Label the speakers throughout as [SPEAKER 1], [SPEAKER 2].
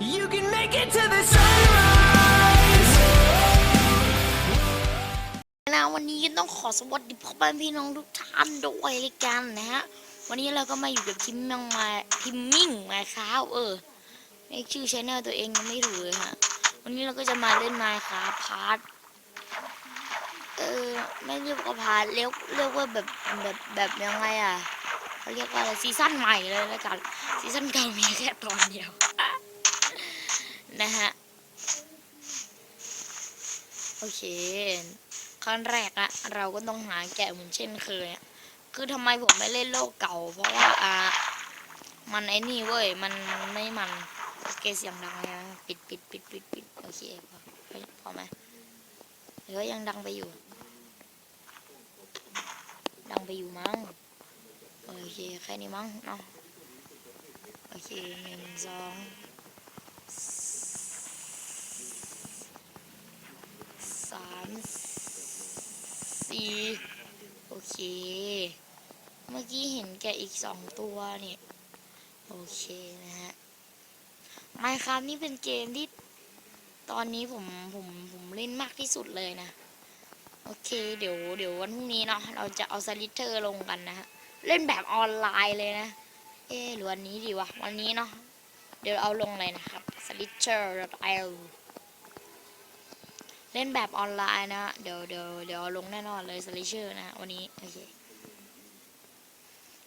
[SPEAKER 1] You can make it to the sunrise.
[SPEAKER 2] นะวันนี้ก็ต้องขอสวัสดีพ่อแม่พี่น้องทุกท่านด้วยเลยกันนะฮะ วันนี้เราก็มาอยู่กับทิมมิ่งมาทิมมิ่งมาครับเออเรียกชื่อชแนลตัวเองยังไม่ถูกเลยฮะ วันนี้เราก็จะมาเล่นมาครับพาร์ทเออไม่เรียกว่าพาร์ทเรียกเรียกว่าแบบแบบแบบยังไงอะเขาเรียกว่าอะไรซีซั่นใหม่เลยแล้วกันซีซั่นเก่ามีแค่ตอนเดียว นะฮะ โอเค ขั้นแรกอะเราก็ต้องหาแกะเหมือนเช่นเคยอะคือทำไมผมไม่เล่นโลกเก่า เพราะว่าอ่ามันไอ้นี่เว้ย มันไม่มัน โอเคเสียงดังนะปิดปิดปิดปิดปิดโอเคพอพอไหมหรือว่ายังดังไปอยู่ ดังไปอยู่มั้ง โอเค แค่นี้มั้งเนาะโอเคหนึ่งสอง สี่โอเค เมื่อกี้เห็นแกอีกสองตัวเนี่ย โอเคนะฮะไมครับนี่เป็นเกมที่ตอนนี้ผมผมผมเล่นมากที่สุดเลยนะ โอเค เดี๋ยวเดี๋ยววันพรุ่งนี้เนาะเราจะเอาสลิเตอร์ลงกันนะฮะ เล่นแบบออนไลน์เลยนะ เอ๊ะหรือวันนี้ดีวะ วันนี้เนาะเดี๋ยวเอาลงเลยนะครับ s l i t e r i l เล่นแบบออนไลน์นะ เดี๋ยวเดี๋ยวเดี๋ยวลงแน่นอนเลย s l i t e r นะวันนี้ โอเค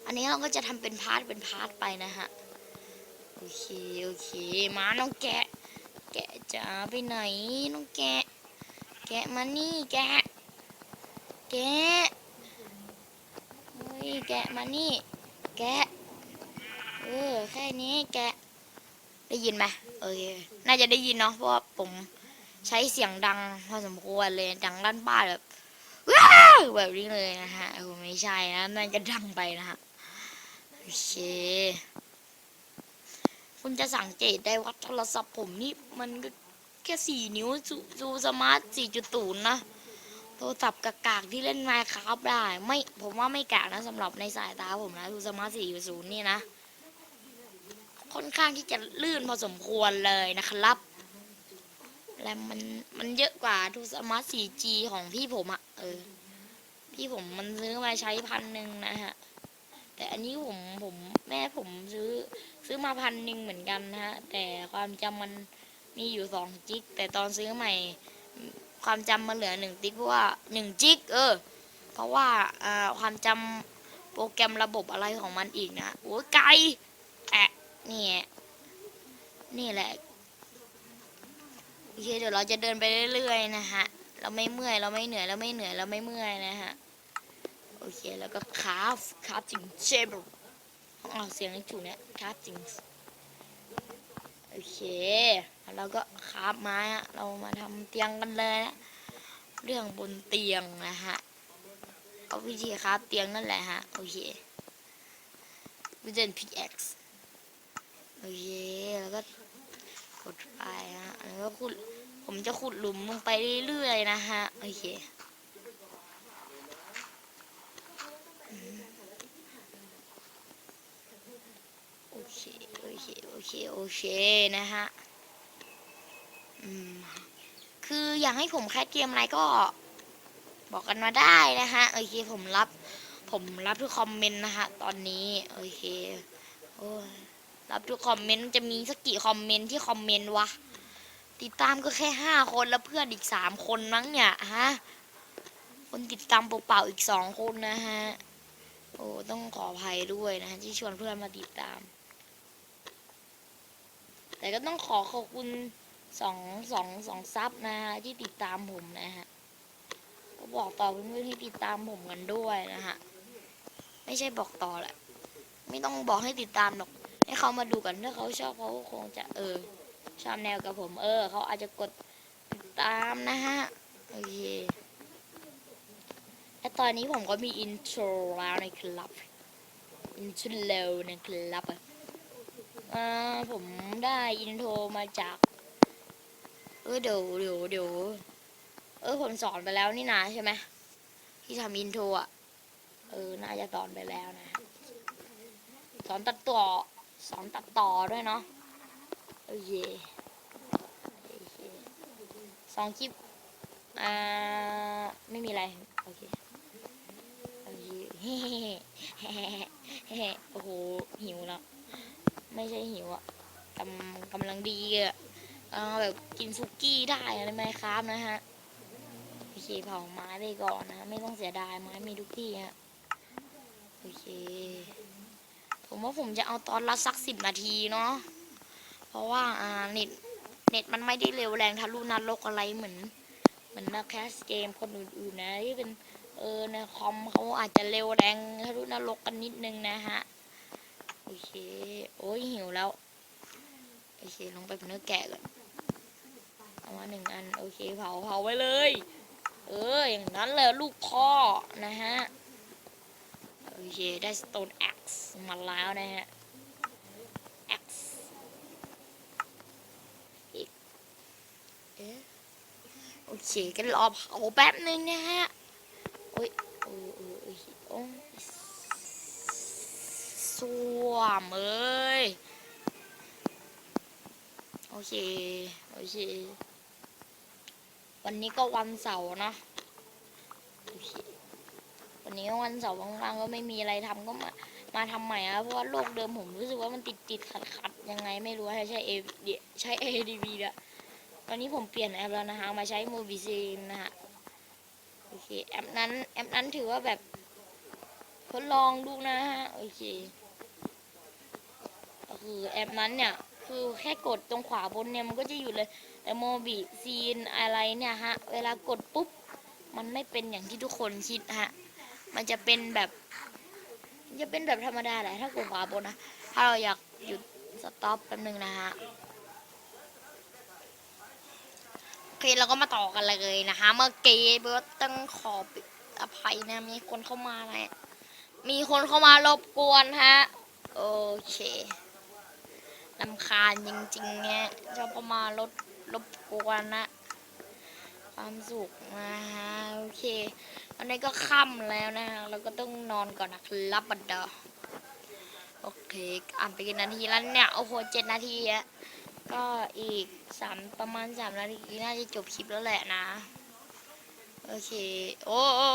[SPEAKER 2] อันนี้เราก็จะทำเป็นพาร์ทเป็นพาร์ทไปนะฮะ โอเค โอเค มาน้องแกะ แกะจะไปไหนน้องแกะ แกะมานี่แกะ แกะเฮ้ยแกะมานี่ แกะ เออแค่นี้แกะ ได้ยินไหมเออน่าจะได้ยินเนาะเพราะว่าผม ใช้เสียงดังพอสมควรเลยดังลั่นบ้านแบบแบบนี้เลยนะฮะเออไม่ใช่นะน่าจะดังไปนะฮะโอเค คุณจะสังเกตได้ว่าโทรศัพท์ผมนี่มันก็แค่สี่นิ้วซูซูสมาร์ทสี่จุดศูนย์นะโทรศัพท์กากๆที่เล่นไมค์ครับได้ ไม่ผมว่าไม่กากนะสำหรับในสายตาผมนะซูสมาร์ทสี่จุดศูนย์นี่นะค่อนข้างที่จะลื่นพอสมควรเลยนะครับ รมมันมันเยอะกว่าทูสมาร์ท 4G ของพี่ผมอะเออ พี่ผมมันซื้อมาใช้พันหนึ่งนะฮะ แต่อันนี้ผมผมแม่ผมซื้อซื้อมาพันหนึ่งเหมือนกันนะฮะ แต่ความจำมันมีอยู่สองจิก แต่ตอนซื้อใหม่ ความจำมันเหลือหนึ่งจิกเพราะว่าหนึ่งจิก เออ เพราะว่าอ่าความจำโปรแกรมระบบอะไรของมันอีกนะโอ้ยไกลแอะนี่นี่แหละ อเคเดี๋ยวเราจะเดินไปเรื่อยๆนะฮะ เราไม่เมื่อยเราไม่เหนื่อยเราไม่เหนื่อยเราไม่เมื่อยนะฮะ โอเคแล้วก็คราฟคราฟจริงเชเบลต้องเอาเสียงให้ถูกเนี่ยคราฟจริงโอเคแล้วเราก็คราฟไม้อะเรามาทำเตียงกันเลยนะเรื่องบนเตียงนะฮะเอาวิธีคราฟเตียงนั่นแหละฮะโอเควิเดนพีเอ็กซ์โอเคแล้วก็ ดไปฮะแล้วขุดผมจะขุดหลุมลงไปเรื่อยๆนะฮะโอเคโอเคโอเคโอเคโอเคนะฮะอืมคืออยากให้ผมแคสเกมอะไรก็บอกกันมาได้นะฮะโอเคผมรับ ผมรับทุกคอมเมนต์นะฮะตอนนี้ โอเค โอ้ย รับทุกคอมเมนต์จะมีสักกี่คอมเมนต์ที่คอมเมนต์วะ ติดตามก็แค่ห้าคนแล้วเพื่อนอีกสามคนมั้งเนี่ยฮะ คนติดตามเปล่าๆอีกสองคนนะฮะ โอ้ต้องขออภัยด้วยนะฮะที่ชวนเพื่อนมาติดตาม แต่ก็ต้องขอขอบคุณสองสองสองซับนะฮะที่ติดตามผมนะฮะ ก็บอกต่อเพื่อนๆที่ติดตามผมกันด้วยนะฮะ ไม่ใช่บอกต่อแหละ ไม่ต้องบอกให้ติดตามหรอก ให้เขามาดูกันถ้าเขาชอบเขาคงจะเออชอบแนวกับผม เออเขาอาจจะกดติดตามนะฮะโอเคและตอนนี้ผมก็มีอินโทรแล้วนะครับอินโทรแล้วนะครับอ่าผมได้อินโทรมาจาก เออเดี๋ยวเดี๋ยวเดี๋ยวเออผมสอนไปแล้วนี่นาใช่ไหมที่ทำอินโทรอะเออน่าจะสอนไปแล้วนะสอนตัดต่อ สอนตัดต่อด้วยเนาะโอเคสองคลิป อ่า ไม่มีอะไร โอเค โอเคเฮ้เฮ้เฮ้โอ้โห หิวแล้ว ไม่ใช่หิวอะกำกำลังดีอะเอ่าแบบกินซุกี้ได้อะไรไหมครับนะฮะ โอเค เผาไม้ไปก่อนนะ ไม่ต้องเสียดายไม้มีทุกที่ฮะ โอเค ผมว่าผมจะเอาตอนละสักสิบนาทีเนาะ เพราะว่าอ่าเน็ตเน็ตมันไม่ได้เร็วแรงทะลุนรกอะไรเหมือน เหมือนนักแคสเกมคนอื่นๆนะที่เป็นเออในคอมเขาอาจจะเร็วแรงทะลุนรกกันนิดนึงนะฮะ โอเค โอ้ยหิวแล้ว โอเคลงไปเป็นเนื้อแกะก่อนเอามาหนึ่งอัน โอเคเผาเผาไว้เลย เอออย่างนั้นเลยลูกพ่อนะฮะ โอเค ได้ Stone Axe มาแล้วนะฮะ X อีกเอ๊ะโอเคก็รอเผาแป๊บนึงนะฮะ โอ้ยโอ้ยโอ้ยโอ้ยสวมเอ้ย โอเค โอเค วันนี้ก็วันเสาร์นะโอเควันนี้วันเสาร์ว่างๆก็ไม่มีอะไรทำก็มา มาทำใหม่อะเพราะว่าโลกเดิมผมรู้สึกว่ามันติดติดขัดขัดยังไงไม่รู้ให้ใช้เอใช้ ADV ละตอนนี้ผมเปลี่ยนแอปแล้วนะฮะมาใช้ m o b i z e n นะฮะโอเคแอปนั้นแอปนั้นถือว่าแบบทดลองดูนะฮะโอเคก็คือแอปนั้นเนี่ยคือแค่กดตรงขวาบนเนี่ยมันก็จะอยู่เลยแต่โมบิซีนอะไรเนี่ยฮะเวลากดปุ๊บมันไม่เป็นอย่างที่ทุกคนคิดฮะมันจะเป็นแบบ จะเป็นแบบธรรมดาแหละถ้ากดขวาบนนะ ถ้าเราอยากหยุดสต็อปแป๊บนึงนะฮะโอเคเราก็มาต่อกันเลยนะคะ เมื่อกี้เบิร์ตต้องขออภัยนะ มีคนเข้ามานะมีคนเข้ามารบกวนฮะ โอเคลำคาญจริงๆแงชอบเข้ามารบรบกวนนะ ความสุขนะฮะโอเควันนี้ก็ค่ำแล้วนะฮะเราก็ต้องนอนก่อนนะครับบัดดาโอเคอ่านไปกี่นาทีแล้วเนี่ยโอ้โหเจ็ดนาทีอะก็อีกสามประมาณสามนาทีน่าจะจบคลิปแล้วแหละนะ โอเค โอ้โอ้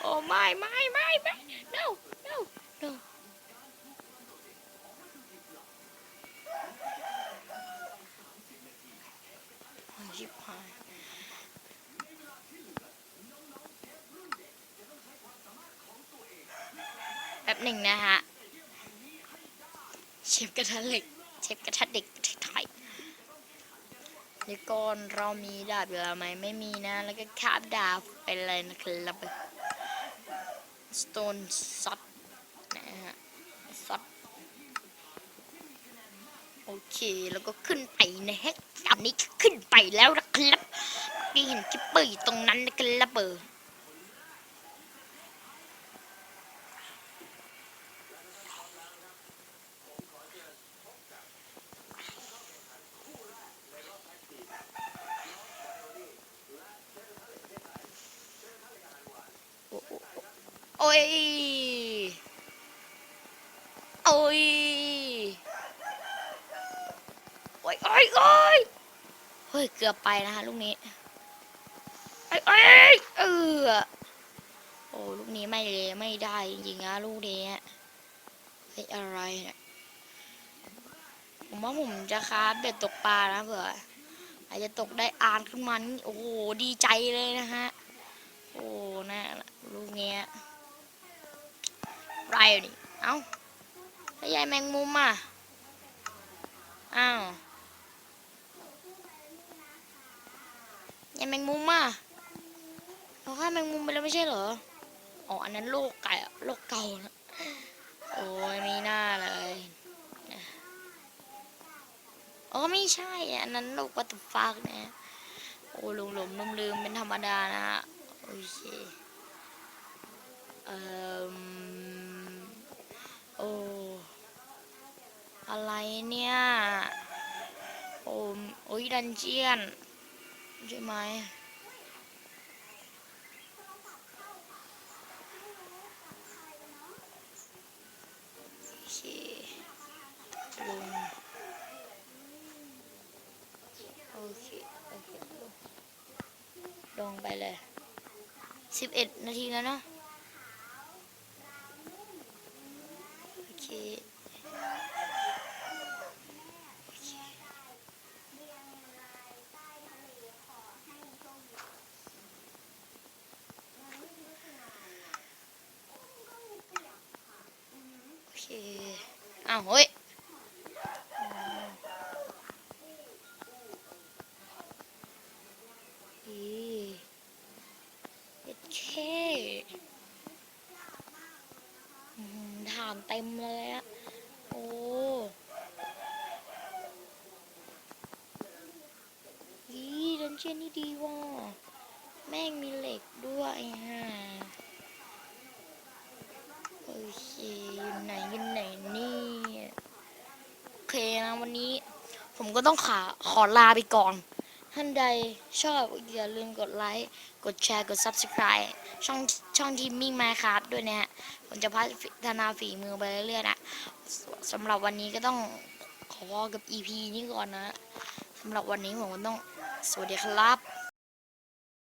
[SPEAKER 2] โอ้ไม่ไม่ไม่ไม่ no ชิบหายแป๊บหนึ่งนะฮะ เชฟกระทะเหล็ก เชฟกระทะเด็กระเทศไทยเดี๋ยวก่อนเรามีดาบอยู่แล้วไหมไม่มีนะ แล้วก็คาบดาบไปเลยนะครับ stone ซัดนะฮะซัด โอเคแล้วก็ขึ้นไปนะฮะตอนนี้ขึ้นไปแล้วนะครับที่เห็นคิปเปอร์อยู่ตรงนั้นนะครับเบอร์โอ้โอ้โอ้ย โอ้ย โอ้ยโอ้ยโอ้ยเฮ้ย เกือบไปนะฮะลูกนี้ไอ้ไอ้ยเออโอ้ลูกนี้ไม่เลยไม่ได้จริงๆนะลูกนี้เฮ้ยอะไรเนี่ยผมว่าผมจะคาบเบ็ดตกปลานะเผื่ออาจจะตกได้อ่านขึ้นมานี่โอ้โหดีใจเลยนะฮะโอ้น่าลูกเนี้ยไรอะนี่เอ้าแล้วยายแมงมุมอะอ้าว ยายแมงมุมอะเราฆ่าแมงมุมไปแล้วไม่ใช่เหรอ อ๋อ อันนั้นโลกไก่โลกเก่านะ โอ้ยมีหน้าเลยอ๋อไม่ใช่ อันนั้นโลกวัตฟักนะ โอ้หลงหลงลืมลืมเป็นธรรมดานะฮะ โอเค เอ่อ โอ้ อะไรเนี่ย โอ้โอ้ยดันเจียน ใช่ไหมลงโอเค โอเคลงไปเลยสิบเอ็ดนาทีแล้วเนาะ อ้าวเฮ้ยอ๋อเอ็ดเคอืมถามเต็มเลยอะโอ้ยดันเจียนนี่ดีว่ะ แม่งมีเหล็กด้วยฮะ อเคอยู่ไหนอยู่ไหนนี่โอเคนะวันนี้ ผมก็ต้องขาขอลาไปก่อน ท่านใดชอบอย่าลืมกดไลค์กดแชร์กด Subscribe ช่องช่องทีมมิ่งมาครับด้วยนะฮะผมจะพัฒนาฝีมือไปเรื่อยๆนะสสำหรับวันนี้ก็ต้องขอกับ EP นี้ก่อนนะสำหรับวันนี้ผมก็ต้องสวัสดีครับ